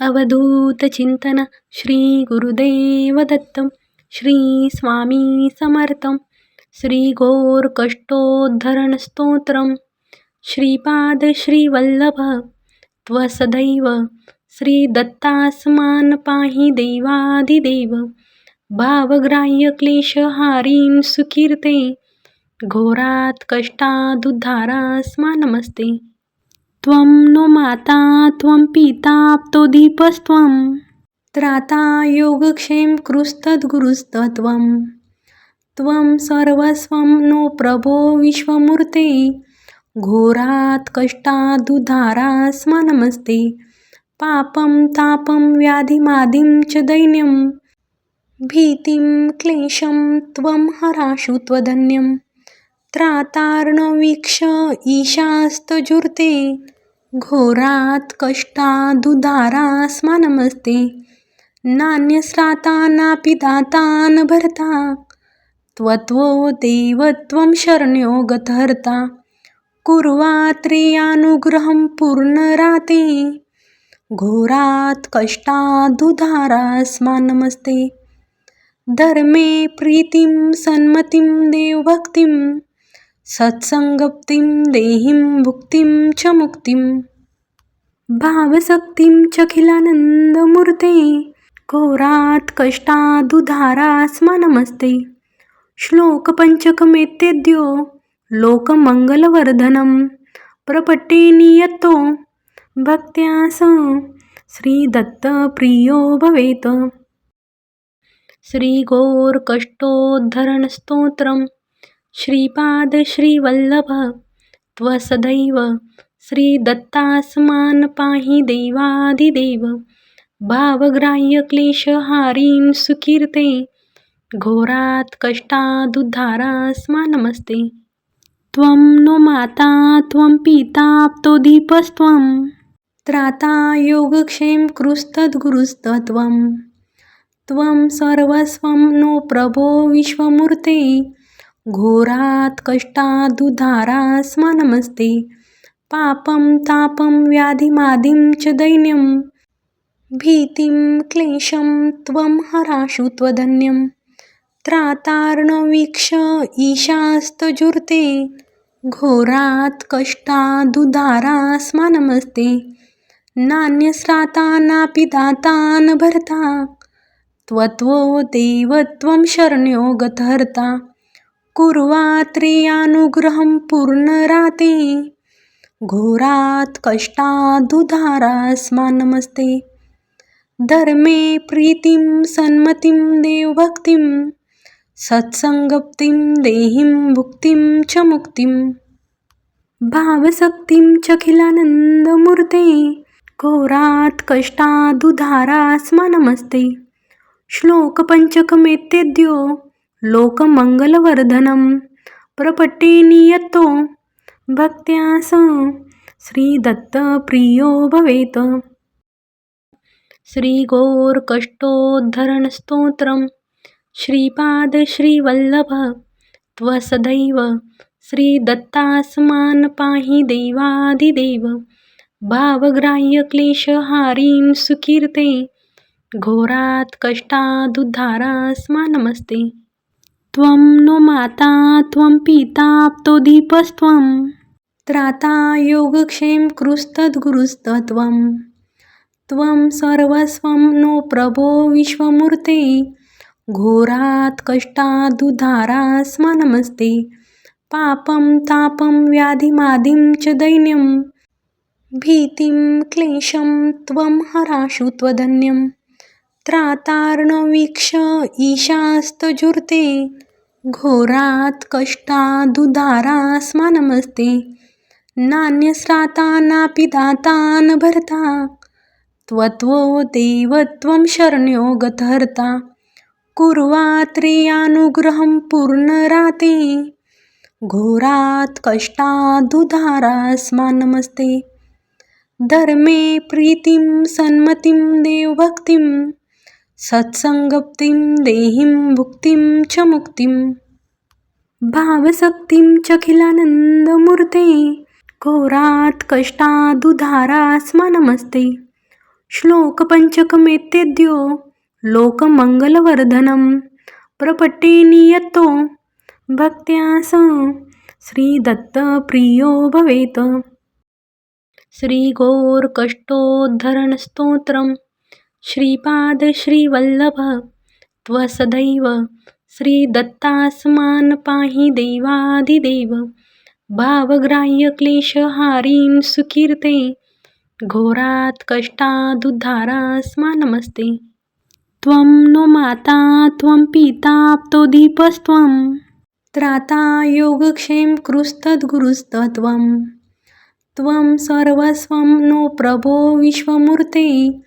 अवधूतचिंतन श्री गुरुदेव समर्थं श्री स्वामी समर्थम श्री कष्टोद्धरण स्तोत्रम श्रीपाद त्वसदैव श्री दत्तास्मान पाहि देवादिदेव भावग्राह्यक्लेशहारीं सुकीर्ते घोरात कष्टादुद्धारास्मा नमस्ते। त्वं नो माता त्वं पिता दीपस्त्वं. त्राता योगक्षेम कृस्तद्गुरुस्तत्वं त्वं सर्वस्वं नो प्रभो विश्वमूर्ते. घोरात कष्टादुधारास्म नमस्ते. पापं तापं व्याधिमादिं च दैन्यं. भीतिं क्लेशं त्वं हराशु त्वधन्यं त्रातार्णवीक्ष ईशास्तजुर्ते. घोरात कष्टादुदारास्मा नमस्ते नान्यस्राता नापि दाता न भरता. त्वत्वो देवत्वं शरण्यो गतहर्ता. कुर्वात्रियानुग्रहं पूर्णराते घोरात कष्टादुधारास्मा नमस्ते धर्मे प्रीतिं सन्मतिं देवभक्तिं. सत्सङ्गप्तिं देहिं भुक्तिं च मुक्तिं। भावशक्तिं चखिलानन्दमूर्ते घोरात् कष्टादुधारास्मा नमस्ते। श्लोक लोकमङ्गलवर्धनं लोकमंगलवर्धनं प्रपट्टे नियतो भक्त्यास श्रीदत्तप्रियो भवेत्। श्रीगोर्कष्टोद्धरणस्तोत्रम्। श्रीपाद श्रीवल्लभ त्वसदैव श्री दत्तास्मान पाहि देवादिदेव। भावग्राह्य क्लेशहारीं सुकीर्ते घोरात कष्टादुद्धारास्मा नमस्ते। त्वं नो माता त्वं पिता दीपस्त्वं त्राता योगक्षेम कृस्तद्गुरुस्तत्वं त्वं सर्वस्वं नो प्रभो विश्वमूर्ते। घोरात कष्टादुधारास्मा नमस्ते पापं तापं व्याधिमादिं च दैन्यं। भीतिं क्लेशं त्वं हराशु त्वधन्यं। त्रातार्णवीक्ष ईशास्तजुर्ते। घोरात कष्टादुदारास्मा नमस्ते नान्यस्राता नापि दाता न भरता। त्वत्वो देवत्वं शरण्यो गतहर्ता। कुर्वात्रियानुग्रहं पूर्णराते। घोरात कष्टादुधारास्मा नमस्ते धर्मे प्रीतिं सन्मतिं देवभक्तिं सत्सङ्गप्तिं देहिं भुक्तिं च मुक्तिं। भावशक्तिं चखिलानन्दमूर्ते घोरात् कष्टादुधारास्मा नमस्ते श्लोकपञ्चकमेत्यद्यो। लोकमङ्गलवर्धनं लोकमंगलवर्धनं प्रपट्टे नियतो भक्त्यास श्रीदत्तप्रियो भवेत्। श्रीगोर्कष्टोद्धरणस्तोत्रं श्रीपादश्रीवल्लभ त्वसदैव श्रीदत्तास्मान् पाहि देवादिदेव। भावग्राह्यक्लेशहारीं सुकीर्ते घोरात् कष्टादुद्धारास्मा नमस्ते। त्वं नो माता त्वं पिता दीपस्त्वं। त्राता योगक्षेम कृस्तद्गुरुस्तत्वं त्वं सर्वस्वं नो प्रभो विश्वमूर्ते। घोरात् कष्टादुधारास्म नमस्ते। पापं तापं व्याधिमादिं च दैन्यं। भीतिं क्लेशं त्वं हराशु त्वदन्यं त्रातार्णवीक्ष ईशास्तजुर्ते। घोरात कष्टादुधारास्मा नमस्ते नान्यस्राता नापि दाता न भरता. त्वत्वो देवत्वं शरण्यो गतहर्ता. कुर्वात्रेयानुग्रहं पूर्णराते घोरात कष्टादुधारास्मा नमस्ते धर्मे प्रीतिं सन्मतिं देवभक्तिं. सत्सङ्गप्तिं देहिं भुक्तिं च मुक्तिं। भावशक्तिं चखिलानन्दमूर्ते घोरात् कष्टादुधारास्मा नमस्ते श्लोकपञ्चकमेतेद्यो लोकमङ्गलवर्धनं। प्रपट्टे नियतो भक्त्या स श्रीदत्तप्रियो भवेत्। श्रीगोर्कष्टोद्धरणस्तोत्रम्। श्रीपादश्रीवल्लभ त्वसदैव श्रीदत्तास्मान् पाहि देवादिदेव। भावग्राह्यक्लेशहारीं सुकीर्ते घोरात् कष्टादुद्धारास्मा नमस्ते। त्वं नो माता त्वं पिताप्तोदीपस्त्वं त्राता योगक्षेम कृस्तद्गुरुस्तत्वं त्वं सर्वस्वं नो प्रभो विश्वमूर्ते।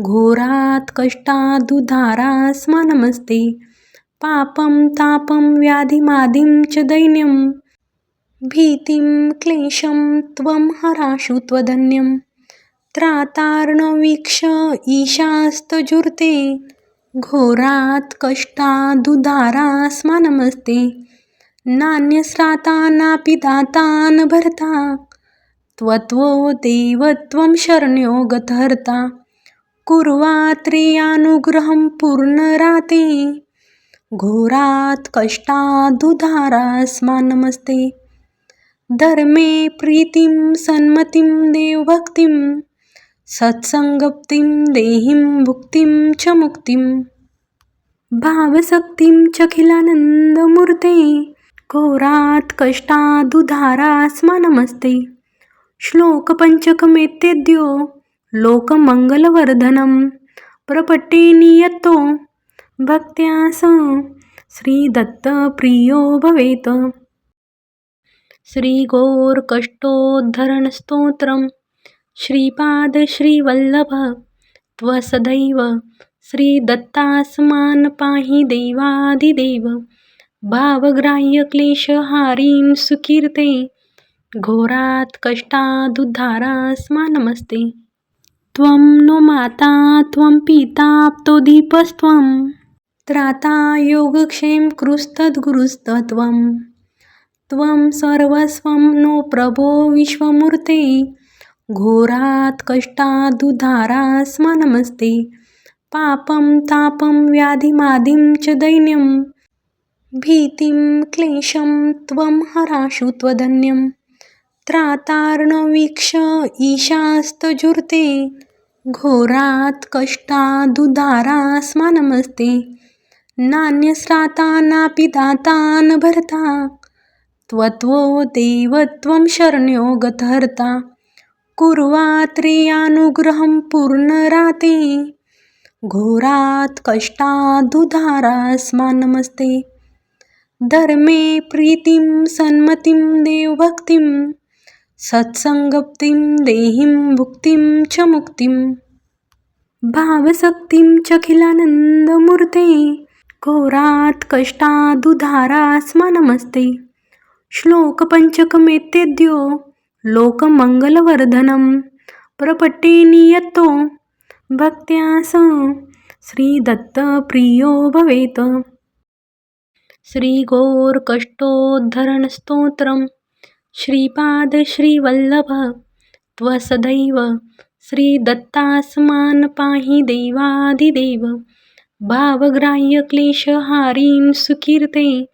घोरात् कष्टादुद्धारास्मा नमस्ते पापं तापं व्याधिमादिं च दैन्यं भीतिं क्लेशं त्वं हराशु त्वधन्यं त्रातार्णवीक्ष ईशास्तजुर्ते घोरात् कष्टादुदारास्मा नमस्ते नान्यस्रातानापि दातान् भर्ता. त्वत्वो देवत्वं शरण्यो गतहर्ता. कुर्वात्रियानुग्रहं पूर्णराते। घोरात् कष्टादुधारास्मा नमस्ते। धर्मे प्रीतिं सन्मतिं देवभक्तिं सत्सङ्गप्तिं देहिं भुक्तिं च मुक्तिं। भावशक्तिं चखिलानन्दमूर्ते घोरात् कष्टादुधारास्मा नमस्ते। श्लोकपञ्चकमेतेद्यो लोकमङ्गलवर्धनं प्रपट्टे नियतो भक्त्या स श्रीदत्तप्रियो भवेत्। श्रीगोर्कष्टोद्धरणस्तोत्रं श्रीपादश्रीवल्लभ त्वसदैव श्रीदत्तास्मान् पाहि देवादिदेव। भावग्राह्यक्लेशहारीं सुकीर्ते घोरात् कष्टादुद्धारास्मा नमस्ते। त्वं नो माता त्वं पिताप्तोदीपस्त्वं त्राता योगक्षेम कृस्तद्गुरुस्तत्वं त्वं सर्वस्वं नो प्रभो विश्वमूर्ते. घोरात् कष्टादुधारास्म नमस्ते. पापं तापं व्याधिमादिं च दैन्यं. भीतिं क्लेशं त्वं हराशु त्वदन्यं त्रातार्णवीक्ष ईशास्तजुर्ते. घोरात् कष्टादुदारास्मा नमस्ते नान्यस्रातानापि दातान् भर्ता. त्वत्वो देवत्वं शरण्यो गतहर्ता. कुर्वात्रियानुग्रहं पूर्णराते घोरात् कष्टादुधारास्मा नमस्ते धर्मे प्रीतिं सन्मतिं देवभक्तिं. सत्सङ्गप्तिं देहिं भुक्तिं च मुक्तिं। भावशक्तिं चखिलानन्दमूर्ते घोरात् कष्टादुधारास्मा नमस्ते। श्लोकपञ्चकमेतेद्यो लोकमङ्गलवर्धनं प्रपट्टे नियतो भक्त्या स श्रीदत्तप्रियो भवेत्। श्रीगोर्कष्टोद्धरणस्तोत्रम्। श्रीपादश्रीवल्लभ त्वसदैव श्रीदत्तास्मान् पाहि देवादिदेव। भावग्राह्यक्लेशहारीं सुकीर्ते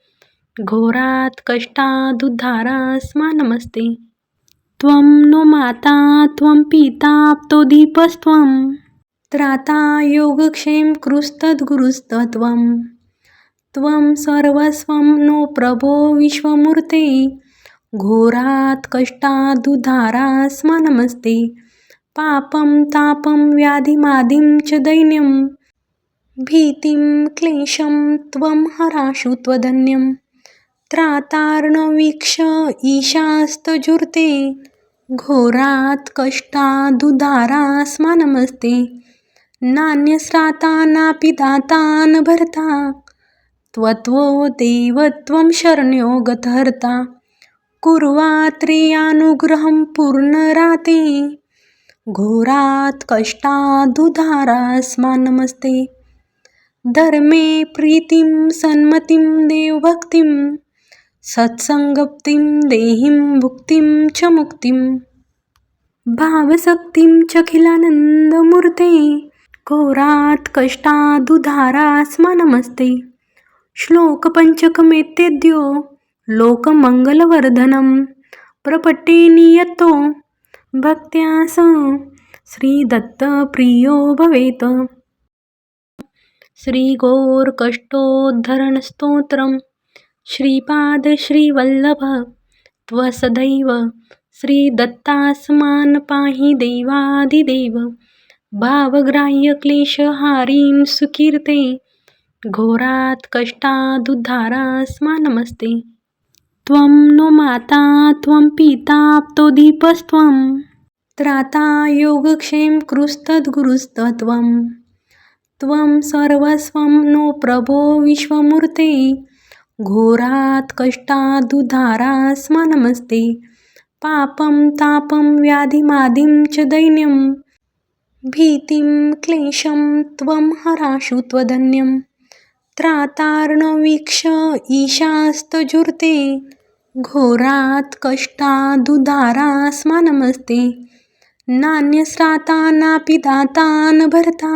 घोरात् कष्टादुद्धारास्मा नमस्ते। त्वं नो माता त्वं पिताप्तोदीपस्त्वं त्राता योगक्षेम कृस्तद्गुरुस्तत्वं त्वं सर्वस्वं नो प्रभो विश्वमूर्ते। घोरात् कष्टादुधारास्मा नमस्ते. पापं तापं व्याधिमादिं च दैन्यं भीतिं क्लेशं त्वं हराशु त्वधन्यं त्रातार्णवीक्ष ईशास्तजुर्ते घोरात् कष्टादुदारास्मा नमस्ते. नान्यस्रातानापि दातान् भर्ता. त्वत्वो देवत्वं शरण्यो गतहर्ता. कुर्वात्रेयानुग्रहं पूर्णराते। घोरात् कष्टादुधारास्मा नमस्ते। धर्मे प्रीतिं सन्मतिं देवभक्तिं सत्सङ्गप्तिं देहिं भुक्तिं च मुक्तिं। भावशक्तिं चखिलानन्दमूर्ते घोरात् कष्टादुधारा स्म नमस्ते लोकमङ्गलवर्धनं प्रपट्टे नियतो भक्त्या स श्रीदत्तप्रियो भवेत्। श्रीगोर्कष्टोद्धरणस्तोत्रं श्रीपादश्रीवल्लभ। त्वसदैव श्रीदत्तास्मान् पाहि देवादिदेव। भावग्राह्यक्लेशहारीं सुकीर्ते। घोरात् कष्टादुद्धारा नमस्ते। त्वं नो माता त्वं पिताप्तो दीपस्त्वं। त्राता योगक्षेम कृस्तद्गुरुस्तत्वं त्वं सर्वस्वं नो प्रभो विश्वमूर्ते। घोरात् कष्टादुधारास्म नमस्ते। पापं तापं व्याधिमादिं च दैन्यं। भीतिं क्लेशं त्वं हराशु त्वदन्यम् त्रातार्णवीक्ष ईशास्तजुर्ते घोरात् कष्टा दुधारा नमस्ते नान्यस्राता नापि दाता न भर्ता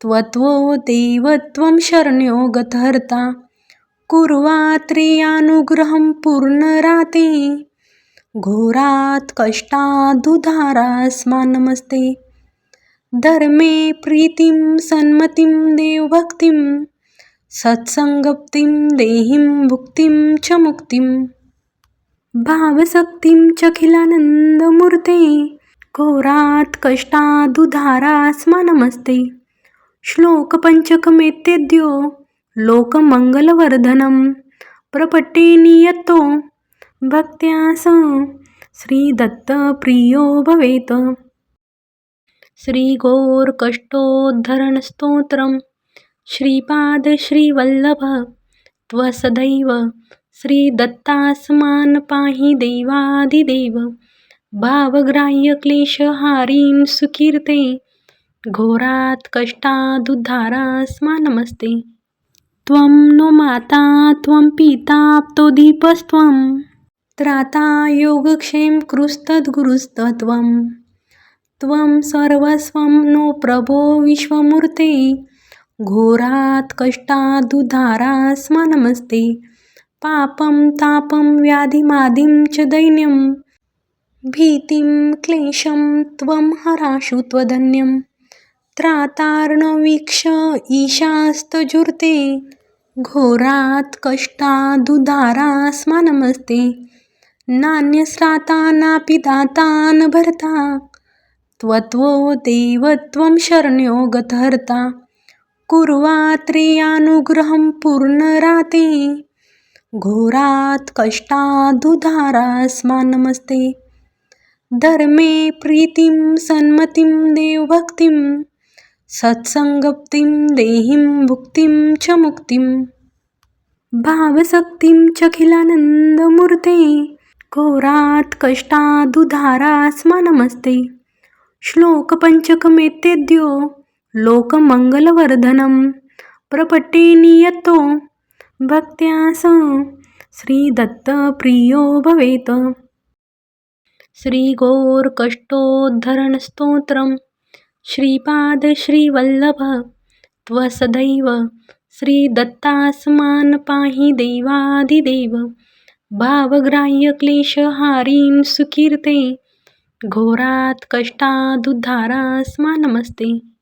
त्वत्वो देव शरण्यो गतहर्ता कुर्वात्रियानुग्रहं पूर्णराते घोरात् कष्टा दुधारा नमस्ते धर्मे प्रीतिं सन्मतिं देवभक्तिं सत्सङ्गप्तिं देहिं भुक्तिं च मुक्तिं। भावसक्तिं चखिलानन्दमूर्ते घोरात् कष्टादुधारा स्म नमस्ते लोकमङ्गलवर्धनं प्रपट्टे नियतो भक्त्या स श्रीदत्तप्रियो भवेत्। श्रीगोर्कष्टोद्धरणस्तोत्रं श्रीपादश्रीवल्लभ त्वसदैव श्रीदत्तास्मान पाहि देवादिदेव भावग्राह्य भावग्राह्यक्लेशहारीं सुकीर्ते घोरात् कष्टादुद्धारास्मा नमस्ते त्वं नो माता त्वं पिताप्तो दीपस्त्वं। त्राता योगक्षेम कृस्तद्गुरुस्तत्वं त्वं सर्वस्वं नो प्रभो विश्वमूर्ते। घोरात् कष्टादुधारा स्म नमस्ते पापं तापं व्याधिमादिं च दैन्यं भीतिं क्लेशं त्वं हराशु त्वदन्यं त्रातार्णवीक्ष ईशास्तजुर्ते। घोरात् कष्टादुधारा स्म नमस्ते नान्यस्राता नापि दाता न भर्ता। त्वत्वो देवत्वं शरण्यो गतहर्ता कुर्वात्रियानुग्रहं पूर्णराते। घोरात् कष्टादुधारास्मा नमस्ते धर्मे प्रीतिं सन्मतिं देवभक्तिं सत्सङ्गप्तिं देहिं भुक्तिं च मुक्तिं। भावशक्तिं चखिलानन्दमूर्ते घोरात् कष्टादुधारास्मा नमस्ते श्लोकपञ्चकमेतेद्यो लोकमङ्गलवर्धनं प्रपट्टे नियतो भक्त्या स श्रीदत्तप्रियो भवेत्। श्रीगोर्कष्टोद्धरणस्तोत्रं श्रीपादश्रीवल्लभ त्वसदैव श्रीदत्तास्मान् पाहि देवादिदेव भावग्राह्यक्लेशहारीं सुकीर्ते घोरात् कष्टादुद्धारा नमस्ते।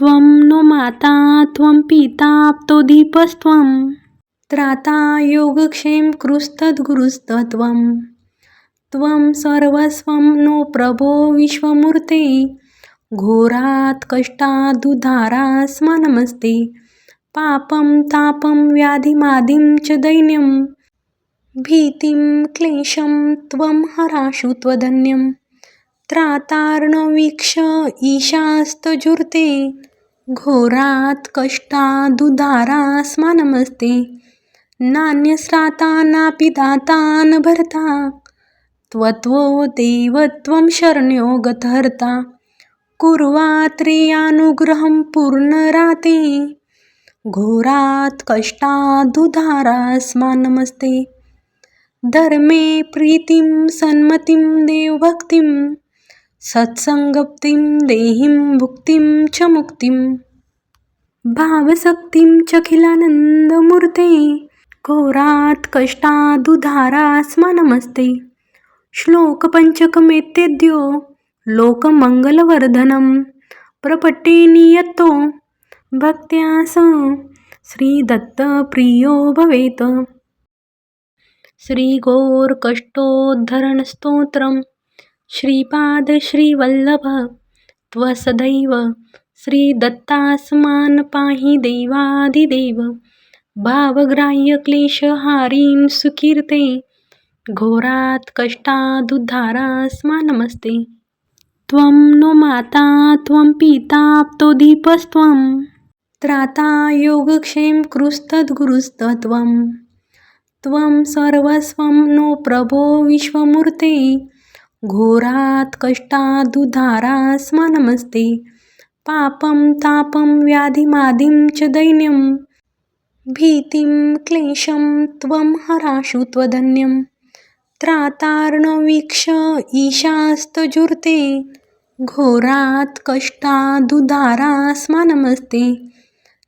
त्वं नो माता त्वं पिताप्तो दीपस्त्वं. त्राता योगक्षेम कृस्तद्गुरुस्तत्वं त्वं सर्वस्वं नो प्रभो विश्वमूर्ते. घोरात् कष्टादुधारास्म नमस्ते. पापं तापं व्याधिमादिं च दैन्यं भीतिं क्लेशं त्वं हराशु त्वदन्यं त्रातार्णवीक्ष ईशास्तजुर्ते. घोरात् कष्टादुधारा स्म नमस्ते नान्यस्रातानापि दाता न भर्ता. त्वत्वो देवत्वं शरण्यो गतहर्ता. कुर्वात्रियानुग्रहं पूर्णराते घोरात् कष्टादुधारा स्म नमस्ते धर्मे प्रीतिं सन्मतिं देवभक्तिं. सत्सङ्गप्तिं देहिं भुक्तिं च मुक्तिं। भावशक्तिं चखिलानन्दमूर्ते घोरात् कष्टादुद्धारास्मा नमस्ते। श्लोकपञ्चकमेतेद्यो लोकमङ्गलवर्धनं प्रपट्टे नियतो भक्त्या स श्रीदत्तप्रियो भवेत्। श्रीगोर्कष्टोद्धरणस्तोत्रम्। श्रीपादश्रीवल्लभ त्वसदैव श्रीदत्तास्मान् पाहि देवादिदेव भावग्राह्यक्लेशहारीं सुकीर्ते घोरात् कष्टादुद्धारास्मा नमस्ते। त्वं नो माता त्वं पिताप्तोदीपस्त्वं त्राता योगक्षेम कृस्तद्गुरुस्तत्वं त्वं सर्वस्वं नो प्रभो विश्वमूर्ते। घोरात् कष्टादुद्धारास्मा नमस्ते. पापं तापं व्याधिमादिं च दैन्यं. भीतिं क्लेशं त्वं हराशु त्वदन्यं त्रातार्णवीक्ष ईशास्तजुर्ते. घोरात् कष्टादुद्धारास्मा नमस्ते.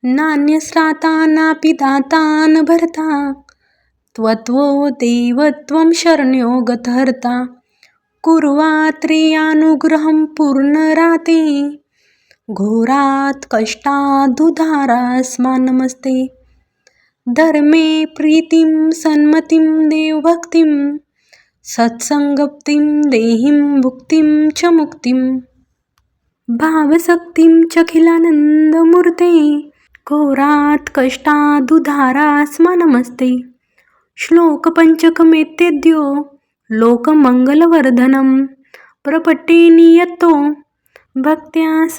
नान्यस्राता नापि दाता न भर्ता. त्वत्वो देवत्वं शरण्यो गतहर्ता कुर्वात्रियानुग्रहं पूर्णराते। घोरात् कष्टादुधारास्मा नमस्ते धर्मे प्रीतिं सन्मतिं देवभक्तिं सत्सङ्गप्तिं देहिं भुक्तिं च मुक्तिं। भावशक्तिं चखिलानन्दमूर्ते घोरात् कष्टादुधारास्मा नमस्ते श्लोकपञ्चकमेत्यद्यो लोकमङ्गलवर्धनं प्रपट्टे नियतो भक्त्या स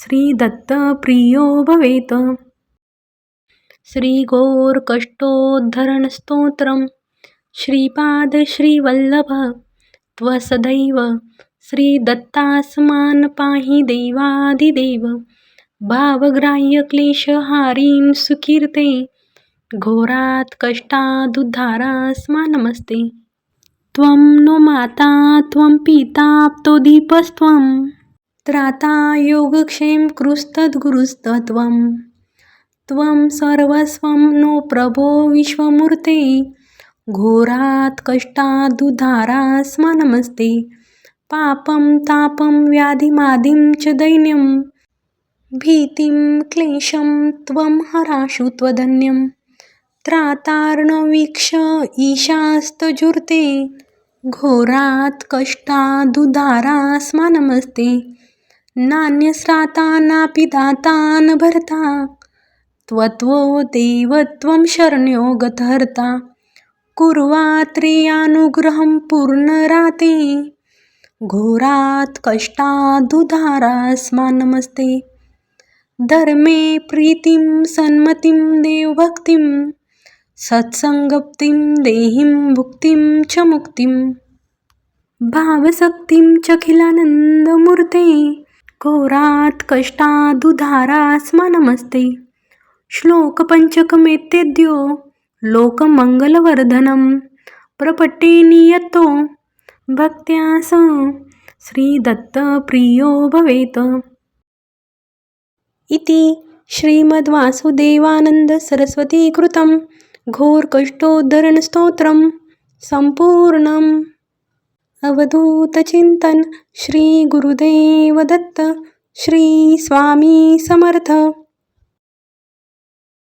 श्रीदत्तप्रियो भवेत्। श्रीगोर्कष्टोद्धरणस्तोत्रं श्रीपादश्रीवल्लभ त्वसदैव श्रीदत्तास्मान् पाहि देवादिदेव भावग्राह्यक्लेशहारीं सुकीर्ते घोरात् कष्टादुद्धारास्मा नमस्ते। त्वं नो माता त्वं पिताप्तोदीपस्त्वं त्राता योगक्षेम कृस्तद्गुरुस्तत्वं त्वं सर्वस्वं नो प्रभो विश्वमूर्ते। घोरात् कष्टादुधारास्म नमस्ते। पापं तापं व्याधिमादिं च दैन्यं। भीतिं क्लेशं त्वं हराशु त्वदन्यम् त्रातार्णवीक्ष ईशास्तजुर्ते घोरात् कष्टादुद्धारास्मा नमस्ते नान्यस्राता नापि दाता न भर्ता त्वत्वो देवत्वं शरण्यो गतहर्ता कुर्वात्रियानुग्रहं पूर्णराते घोरात् कष्टादुद्धारास्मा नमस्ते धर्मे प्रीतिं सन्मतिं देवभक्तिं सत्सङ्गप्तिं देहिं भुक्तिं च मुक्तिं। भावशक्तिं चखिलानन्दमूर्ते घोरात् कष्टादुद्धारास्मा नमस्ते श्लोकपञ्चकमेतेद्यो लोकमङ्गलवर्धनं प्रपट्टे नियतो। भक्त्या स श्रीदत्तप्रियो भवेत्। इति श्रीमद्वासुदेवानन्दसरस्वतीकृतं घोरकष्टोद्धरणस्तोत्रं सम्पूर्णम् अवधूतचिन्तन श्री गुरुदेव दत्त श्री स्वामी समर्थ।